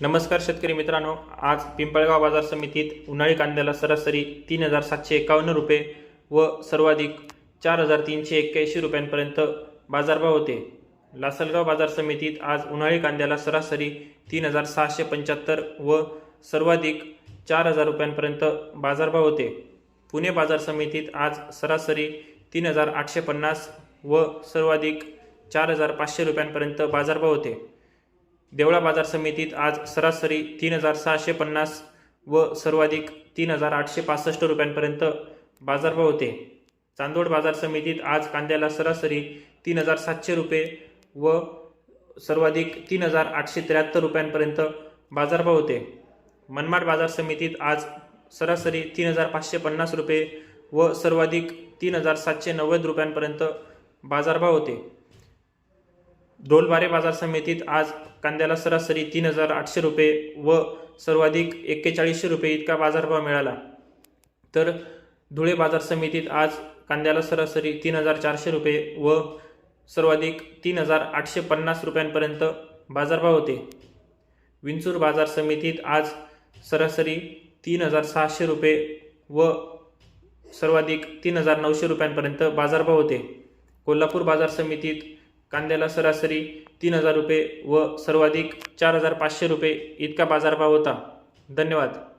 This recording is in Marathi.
नमस्कार शेतकरी मित्रांनो आज पिंपळगाव बाजार समितीत उन्हाळी कांद्याला सरासरी तीन हजार सातशे एकावन्न रुपये व सर्वाधिक चार हजार तीनशे एक्क्याऐंशी रुपयांपर्यंत बाजारभाव होते. लासलगाव बाजार समितीत आज उन्हाळी कांद्याला सरासरी तीन हजार सहाशे पंच्याहत्तर व सर्वाधिक चार हजार रुपयांपर्यंत बाजारभाव होते. पुणे बाजार समितीत आज सरासरी तीन हजार आठशे पन्नास व सर्वाधिक चार हजार पाचशे रुपयांपर्यंत बाजारभाव होते. देवळा बाजार समितीत आज सरासरी तीन हजार सहाशे पन्नास व सर्वाधिक तीन हजार आठशे पासष्ट रुपयांपर्यंत बाजारभाव होते. चांदोड बाजार समितीत आज कांद्याला सरासरी तीन हजार सातशे रुपये व सर्वाधिक तीन हजार आठशे त्र्याहत्तर रुपयांपर्यंत बाजारभाव होते. मनमाड बाजार समितीत आज सरासरी तीन हजार पाचशे पन्नास रुपये व सर्वाधिक तीन हजार सातशे नव्वद रुपयांपर्यंत बाजारभाव होते. ढोलबारे बाजार समितीत आज कांद्याला सरासरी तीन हजार आठशे रुपये व सर्वाधिक एक्केचाळीसशे रुपये इतका बाजारभाव मिळाला. तर धुळे बाजार समितीत आज कांद्याला सरासरी तीन हजार चारशे रुपये व सर्वाधिक तीन हजार आठशे पन्नास रुपयांपर्यंत बाजारभाव होते. विंचूर बाजार समितीत आज सरासरी तीन हजार सहाशे रुपये व सर्वाधिक तीन हजार नऊशे रुपयांपर्यंत बाजारभाव होते. कोल्हापूर बाजार समितीत कांद्याला सरासरी तीन हजार रुपये व सर्वाधिक चार हजार पाचशे रुपये इतका बाजारभाव होता. धन्यवाद.